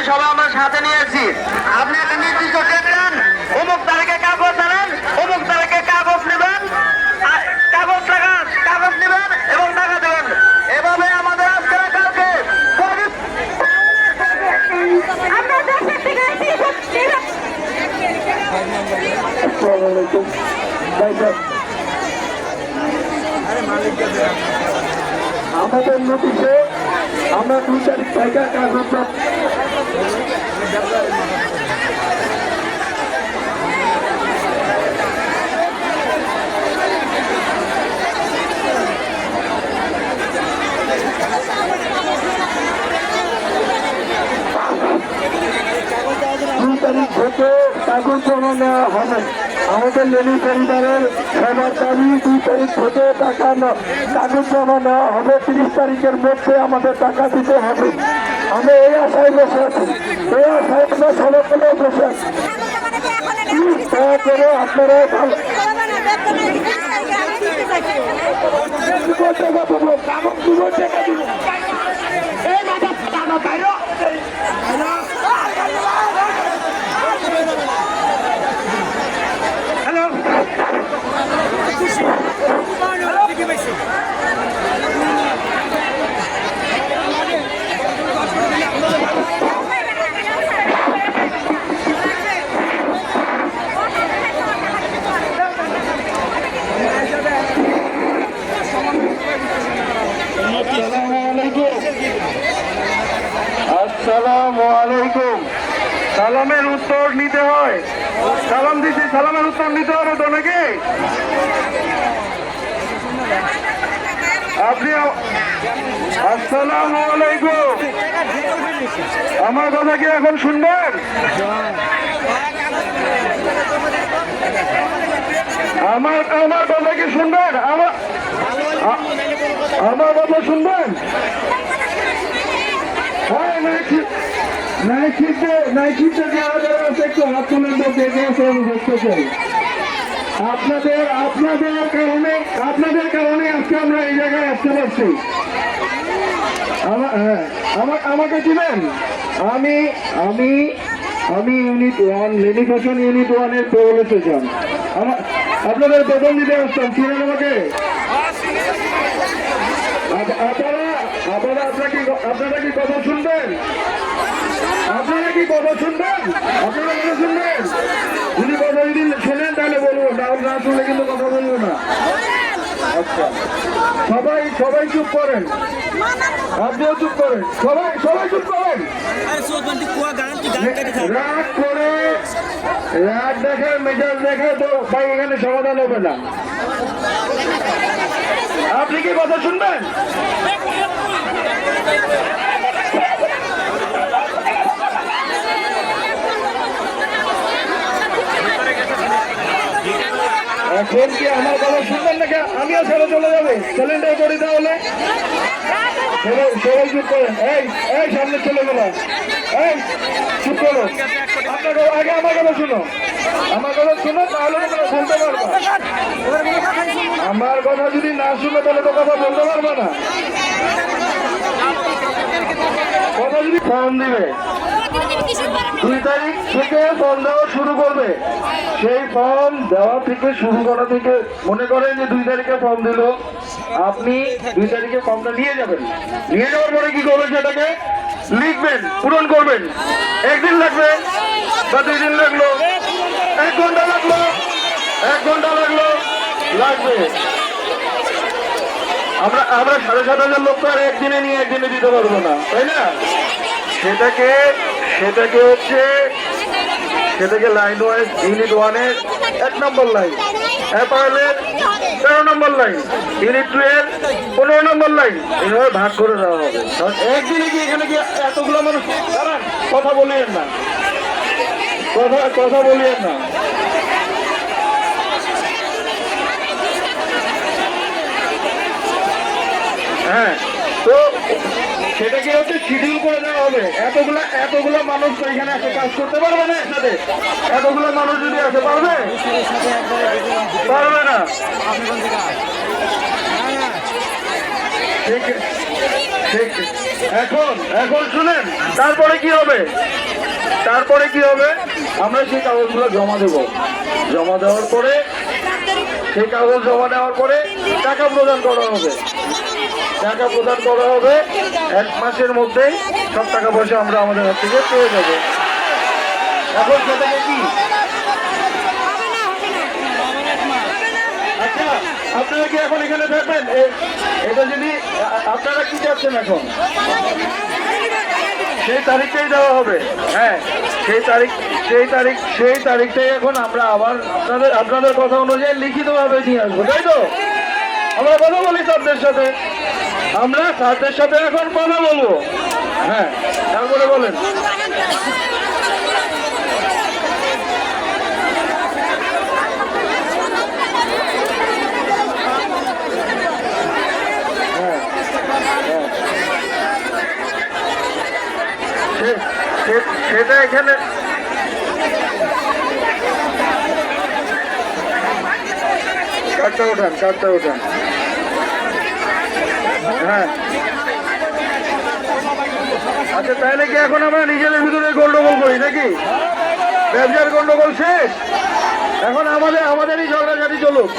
কর্মচারী সবাই আমরা সাথে নিয়েছি। আপনি একটা নির্দিষ্ট ডেট দেন, অমুক তারিখে কাগজ আনেন, অমুক তারিখে কাগজ নেবেন কাগজ টাকা কাগজ নেবেন এবং টাকা দেবেন। এভাবে আমাদের আজকে কালকে আমাদের নোটিশে আমরা দুই তারিখ থেকে কাগজ তারিখ থেকে নেওয়া হবে। আমাদের লেনি পরিবারের সবার দাবি দুই তারিখ থেকে টাকা কাগজ জমা নেওয়া হবে। তিরিশ তারিখের মধ্যে আমাদের টাকা দিতে হবে। আমি এই আশায় বসে আছি। এই আশায় আমরা সবাইকে বসে আছি। দয়া করে আপনারা ভালো টাকা দিব টাকা দিব এই মাথা টাকা বাইরে হ্যালো আসসালামু আলাইকুম আসসালামু আলাইকুম। সালামের উত্তর নিতে হয়। সালাম দিচ্ছি সালামের উত্তর নিতে হবে তো নাকি? আপনি আসসালামু আলাইকুম। আমার কথা কি এখন শুনবেন? আমার আমার কথা কি শুনবেন? আমার আমার কথা শুনবেন? হ্যাঁ নাইকি নাইকিতে নাইকিতে যারা যারা আছে একটু হাত তুলেন তো কে কে আছে আমি দেখতে আপনাদের আপনাদের কারণে আপনাদের কারণে আজকে আমরা এই জায়গায় আসতে পারছি। হ্যাঁ আমা- আমাকে চিনেন আমি আমি আমি ইউনিট ওয়ান লেনি ইউনিট ওয়ানের স্টেশন আমার আপনাদের বেতন দিতে আসতাম চিনেন আমাকে? আপনারা আপনারা আপনারা কি আপনারা কি কথা শুনবেন? আপনারা কি কথা শুনবেন? আপনারা কথা শুনবেন? যদি কথা যদি শোনেন তাহলে বলব না না শুনলে কিন্তু কথা বলব না। আচ্ছা। সবাই সবাই চুপ করেন। আপনিও চুপ করেন। সবাই সবাই চুপ করেন। রাগ করে, রাগ দেখে মেজাজ দেখে তো ভাই এখানে সমাধান হবে না। আপনি কি কথা শুনবেন? এখন কি আমার কথা শুনবেন নাকি? আমিও ছেড়ে চলে যাব। সিলিন্ডার করি তাহলে সবাই চুপ করেন এই এই, সামনে চলে গেল। এই, চুপ করো। আপনার আগে আমার কথা শুনো। আমার কথা শুনো, তাহলে তোমরা বলতে পারবা। আমার কথা যদি না শুনো, তাহলে তো কথা বলতে পারবে না। কথা যদি ফর্ম দিবে। দুই তারিখ থেকে ফর্ম দেওয়া শুরু করবে। সেই ফর্ম দেওয়া থেকে শুরু করা থেকে মনে করেন যে দুই তারিখে ফর্ম দিল, আপনি দুই তারিখে ফর্মটা নিয়ে যাবেন। নিয়ে যাওয়ার পরে কি করবেন সেটাকে? লিখবেন, পূরণ করবেন। একদিন লাগবে বা দুই দিন লাগল। এক ঘণ্টা লাগল, এক ঘণ্টা লাগল, লাগবে। আমরা আমরা সাড়ে সাত হাজার লোক তো আর একদিনে নিয়ে একদিনে দিতে পারব না, তাই না? সেটাকে সেটাকে হচ্ছে সেটাকে লাইন ওয়াইজ ইউনিট ওয়ানের এক নম্বর লাইন অ্যাপারেলের তেরো নম্বর লাইন ইউনিট টু পনেরো নম্বর লাইন এইভাবে ভাগ করে দেওয়া হবে। একদিনে কি এখানে কি এতগুলো মানুষ? কথা বলিয়েন না। কথা কথা বলিয়েন না হ্যাঁ তো সেটাকে হচ্ছে শিডিউল করে দেওয়া হবে। এতগুলা এতগুলো মানুষ তো এখানে এসে কাজ করতে পারবে না একসাথে। এতগুলো মানুষ যদি আসে পারবে পারবে না। ঠিক ঠিক এখন এখন শুনেন, তারপরে কি হবে? তারপরে কি হবে? আমরা সেই কাগজগুলো জমা দেব। জমা দেওয়ার পরে সেই কাগজ জমা দেওয়ার পরে টাকা প্রদান করা হবে। টাকা প্রদান করা হবে। এক মাসের মধ্যেই সব টাকা পয়সা আমরা আমাদের হাত থেকে পেয়ে যাব। এখন সেটাকে কি? আচ্ছা আপনারা কি এখন এখানে থাকবেন? এটা যদি আপনারা কি চাচ্ছেন এখন? সেই তারিখটাই দেওয়া হবে। হ্যাঁ সেই তারিখ সেই তারিখ, সেই তারিখটাই এখন আমরা আবার আপনাদের আপনাদের কথা অনুযায়ী লিখিতভাবে নিয়ে আসব, তাই তো? আমরা কথা বলি স্যারদের সাথে। আমরা স্যারদের সাথে এখন কথা বলব। হ্যাঁ তারপরে বলেন। সেটা এখানে কাঠটা ওঠান কাঠটা ওঠান। হ্যাঁ। আচ্ছা তাহলে কি এখন আমরা নিজেদের ভিতরে গন্ডগোল করি নাকি? ব্যবসার গন্ডগোল শেষ? এখন আমাদের আমাদেরই ঝগড়াঝাটি চলুক।